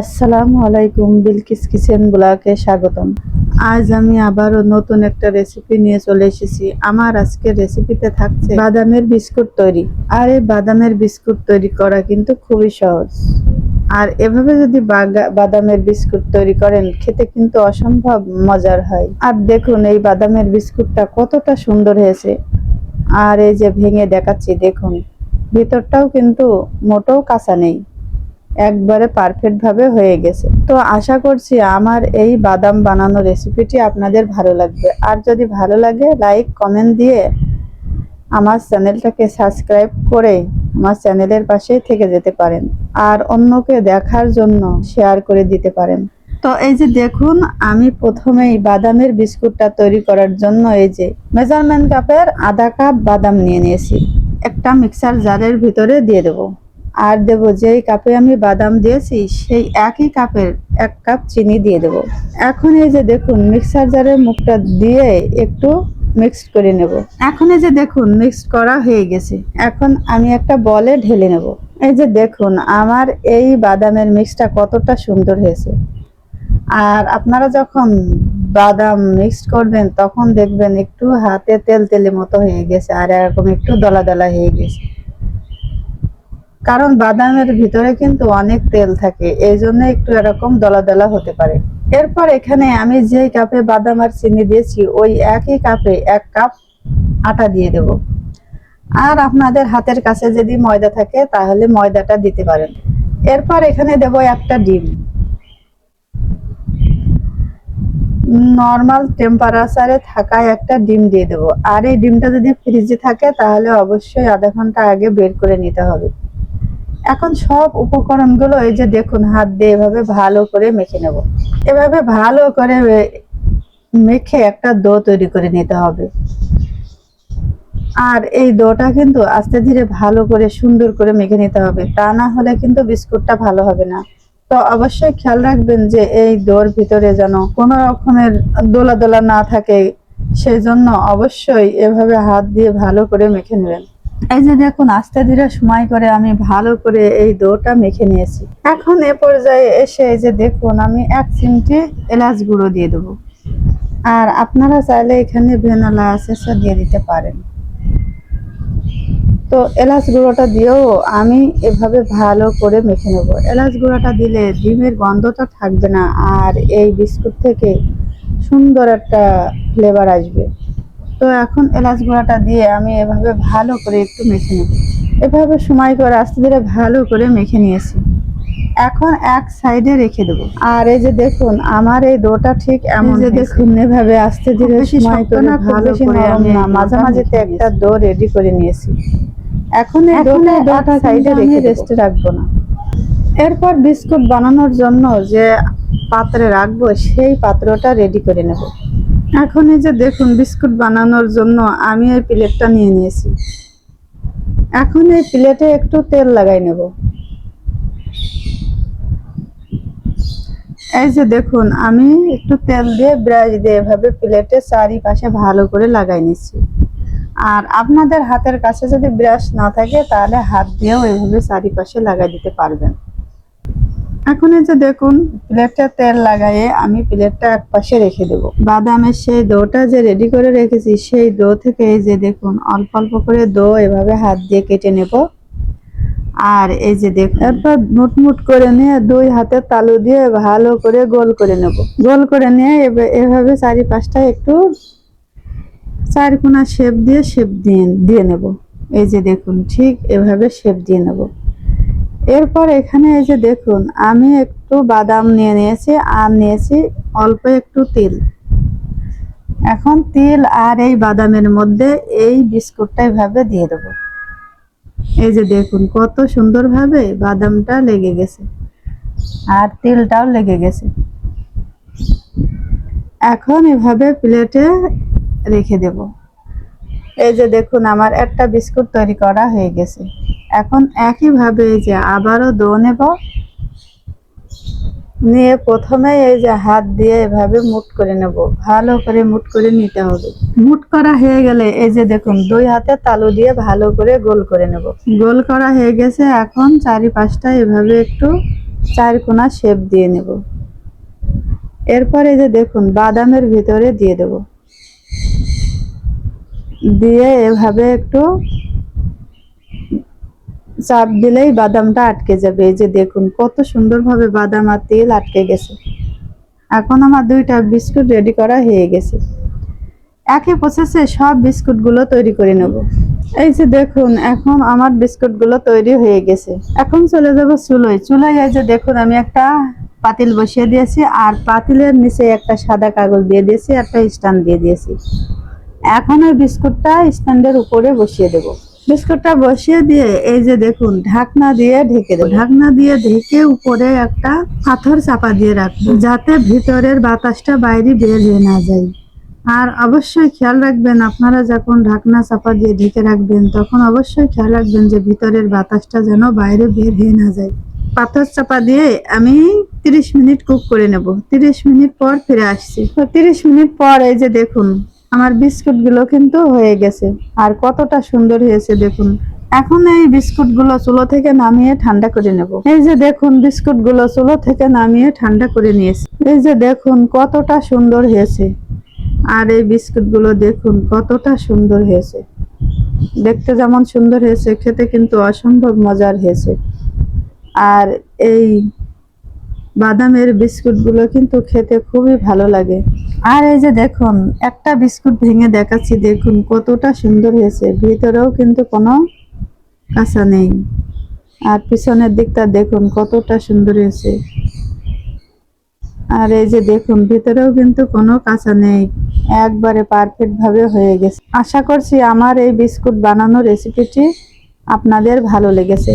আসসালামু আলাইকুম, বিলকিস কিচেন ব্লগে স্বাগতম। আজ আমি আবারও নতুন একটা রেসিপি নিয়ে চলে এসেছি। আমার আজকের রেসিপিতে থাকছে বাদামের বিস্কুট তৈরি। আর এই বাদামের বিস্কুট তৈরি করা কিন্তু খুবই সহজ। আর এভাবে যদি বাদামের বিস্কুট তৈরি করেন, খেতে কিন্তু অসম্ভব মজার হয়। আর দেখুন, এই বাদামের বিস্কুটটা কতটা সুন্দর হয়েছে। আর এই যে ভেঙে দেখাচ্ছি, দেখুন, ভিতরটাও কিন্তু মোটেও কাঁচা নেই। একবারে পারফেক্ট ভাবে হয়ে গেছে। তো আশা করছি আমার এই বাদাম বানানো রেসিপিটি আপনাদের ভালো লাগবে। আর যদি ভালো লাগে লাইক কমেন্ট দিয়ে আমার চ্যানেলটাকে সাবস্ক্রাইব করে আমার চ্যানেলের পাশেই থেকে যেতে পারেন। আর অন্যকে দেখার জন্য শেয়ার করে দিতে পারেন। তো এই যে দেখুন, আমি প্রথমেই বাদামের বিস্কুটটা তৈরি করার জন্য এই যে মেজারমেন্ট কাপের আধা কাপ বাদাম নিয়ে নিয়েছি। একটা মিক্সার জারের ভিতরে দিয়ে দেবো। আর দেব, যেই কাপে আমি বাদাম দিয়েছি, সেই একই কাপের এক কাপ চিনি দিয়ে দেব। এখন এই যে দেখুন মিক্সার জারের মুখটা দিয়ে একটু মিক্সড করে নেব। এখন এই যে দেখুন মিক্সড করা হয়ে গেছে। এখন আমি একটা বলে ঢেলে নেব। এই যে দেখুন, আমার এই বাদামের মিক্সটা কতটা সুন্দর হয়েছে। আর আপনারা যখন বাদাম মিক্সড করবেন, তখন দেখবেন একটু হাতে তেল তেলে মতো হয়ে গেছে, আর এরকম একটু দলা দলা হয়ে গেছে। কারণ বাদামের ভিতরে কিন্তু অনেক তেল থাকে, এই জন্য একটু এরকম দলা দলা হতে পারে। এরপর এখানে আমি যে কাপে বাদাম আর চিনি দিয়েছি, ওই একই কাপে এক কাপ আটা দিয়ে দেব। আর আপনাদের হাতের কাছে যদি ময়দা থাকে, তাহলে ময়দাটা দিতে পারেন। এরপর এখানে দেব একটা ডিম। নর্মাল টেম্পারেচারে থাকা একটা ডিম দিয়ে দেবো। আর এই ডিমটা যদি ফ্রিজে থাকে, তাহলে অবশ্যই আধা ঘণ্টা আগে বের করে নিতে হবে। এখন সব উপকরণগুলো এই যে দেখুন, হাত দিয়ে এভাবে ভালো করে মেখে নেব। এভাবে ভালো করে মেখে একটা দো তৈরি করে নিতে হবে। আর এই দোটা কিন্তু আস্তে ধীরে ভালো করে সুন্দর করে মেখে নিতে হবে। তা না হলে কিন্তু বিস্কুটটা ভালো হবে না। তো অবশ্যই খেয়াল রাখবেন যে এই দোর ভিতরে যেন কোনো রকমের দোলা দোলা না থাকে, সেই জন্য অবশ্যই এভাবে হাত দিয়ে ভালো করে মেখে নেবেন। এই যে দেখুন, আস্তে ধীরে সময় করে আমি ভালো করে এই দোটা মেখে নিয়েছি। এখন এ পর্যায়ে এসে এই যে দেখুন, আমি এক চিমটি এলাচ গুঁড়ো দিয়ে দেবো। আর আপনারা চাইলে এখানে ভেনালা এসেন্সও দিয়ে দিতে পারেন। তো এলাচ গুঁড়োটা দিয়েও আমি এভাবে ভালো করে মেখে নেব। এলাচ গুঁড়োটা দিলে ডিমের গন্ধটা থাকবে না, আর এই বিস্কুট থেকে সুন্দর একটা ফ্লেভার আসবে। তো এখন এলাচ গুঁড়াটা দিয়ে আমি এভাবে ভালো করে একটু মেখে নেব। এভাবে সময় করে আস্তে ধীরে ভালো করে মেখে নিয়েছি। এখন এক সাইডে রেখে দেবো। আর এই যে দেখুন আমার এই ডোটা ঠিক এমন যে দেখুন এভাবে আস্তে ধীরে সময় করে ভালো করে আমি মাঝামাঝিতে একটা ডো রেডি করে নিয়েছি। এখন এই ডোটা ডোটা সাইডে রেখে রেস্টে রাখব না। এরপর বিস্কুট বানানোর জন্য যে পাত্রে রাখব সেই পাত্রটা রেডি করে নেব। এখন এই যে দেখুন, বিস্কুট বানানোর জন্য আমি এই প্লেটটা নিয়ে নিয়েছি। এখন এই প্লেটে একটু তেল লাগাই নেব। এই যে দেখুন, আমি একটু তেল দিয়ে ব্রাশ দিয়ে এভাবে প্লেটে চারিপাশে ভালো করে লাগাই নিচ্ছি। আর আপনাদের হাতের কাছে যদি ব্রাশ না থাকে, তাহলে হাত দিয়েও এভাবে চারিপাশে লাগাই দিতে পারবেন। এখন এই যে দেখুন প্লেটটা তেল লাগাইয়ে আমি প্লেটটা এক পাশে রেখে দেব। বাদামের সেই দোটা যে রেডি করে রেখেছি, সেই দো থেকে এই যে দেখুন, অল্প অল্প করে দো এভাবে হাত দিয়ে কেটে নেব। আর এই যে দেখুন এরপর মুটমুট করে নিয়ে দুই হাতে তালু দিয়ে ভালো করে গোল করে নেব। গোল করে নিয়ে এভ- এভাবে চারিপাশটা একটু চারকোনা শেপ দিয়ে শেপ দিয়ে দিয়ে নেব। এই যে দেখুন, ঠিক এভাবে শেপ দিয়ে নেব। এরপর এখানে এই যে দেখুন, আমি একটু বাদাম নিয়ে নিয়েছি, আর নিয়েছি অল্প একটু তিল। এখন তিল আর এই বাদামের মধ্যে এই বিস্কুটটা এভাবে দিয়ে দেবো। এই যে দেখুন, কত সুন্দরভাবে বাদামটা লেগে গেছে, আর তিলটাও লেগে গেছে। এখন এভাবে প্লেটে রেখে দেব। এই যে দেখুন, আমার একটা বিস্কুট তৈরি করা হয়ে গেছে। এখন একইভাবে এই যে আবারও দো নেব। নিয়ে প্রথমে এই যে হাত দিয়ে এভাবে মুট করে নেব। ভালো করে মুট করে নিতে হবে। মুট করা হয়ে গেলে এই যে দেখুন, দুই হাতে তালু দিয়ে ভালো করে গোল করে নেব। গোল করা হয়ে গেছে, এখন চারিপাশটা এভাবে একটু চার কোনা শেপ দিয়ে নেব। এরপরে যে দেখুন, বাদামের ভিতরে দিয়ে দেব। দিয়ে এভাবে একটু চাপ দিলেই বাদামটা আটকে যাবে। এই যে দেখুন, কত সুন্দরভাবে বাদাম আর তেল আটকে গেছে। এখন আমার দুইটা বিস্কুট রেডি করা হয়ে গেছে। একই প্রসেসে সব বিস্কুটগুলো তৈরি করে নেব। এই যে দেখুন, এখন আমার বিস্কুটগুলো তৈরি হয়ে গেছে। এখন চলে যাব চুলোয়। চুলোয় এই যে দেখুন, আমি একটা পাতিল বসিয়ে দিয়েছি আর পাতিলের নিচে একটা সাদা কাগজ দিয়ে দিয়েছি, একটা স্ট্যান্ড দিয়ে দিয়েছি। এখন ওই বিস্কুটটা স্ট্যান্ডের উপরে বসিয়ে দেব। বিস্কুটটা বসিয়ে দিয়ে, এই যে দেখুন, ঢাকনা দিয়ে ঢেকে দেবো। ঢাকনা দিয়ে ঢেকে উপরে একটা পাথর চাপা দিয়ে রাখব, যাতে ভিতরের বাতাসটা বাইরে বের হয়ে না যায়। আর অবশ্যই খেয়াল রাখবেন, আপনারা যখন ঢাকনা চাপা দিয়ে ঢেকে রাখবেন, তখন অবশ্যই খেয়াল রাখবেন যে ভিতরের বাতাসটা যেন বাইরে বের হয়ে না যায়। পাথর চাপা দিয়ে আমি তিরিশ মিনিট কুক করে নেব। তিরিশ মিনিট পর ফিরে আসছি। তো তিরিশ মিনিট পর এই যে দেখুন আমার বিস্কুটগুলো কিন্তু হয়ে গেছে। আর কতটা সুন্দর হয়েছে দেখুন। এখন এই বিস্কুটগুলো চুলো থেকে নামিয়ে ঠান্ডা করে নেব। এই যে দেখুন বিস্কুটগুলো চুলো থেকে নামিয়ে ঠান্ডা করে নিয়েছি। এই যে দেখুন, কতটা সুন্দর হয়েছে। আর এই বিস্কুটগুলো দেখুন, কতটা সুন্দর হয়েছে। দেখতে যেমন সুন্দর হয়েছে, খেতে কিন্তু অসম্ভব মজার হয়েছে। আর এই বাদামের বিস্কুটগুলো কিন্তু খেতে খুবই ভালো লাগে। আর এই যে দেখুন, একটা বিস্কুট ভেঙে দেখাচ্ছি, দেখুন কতটা সুন্দর হয়েছে। ভিতরেও কিন্তু কোনো কাঁচা নেই। আর পিছনের দিকটা দেখুন কতটা সুন্দর হয়েছে। আর এই যে দেখুন, ভিতরেও কিন্তু কোনো কাঁচা নেই। একবারে পারফেক্ট ভাবে হয়ে গেছে। আশা করছি আমার এই বিস্কুট বানানোর রেসিপিটি আপনাদের ভালো লেগেছে।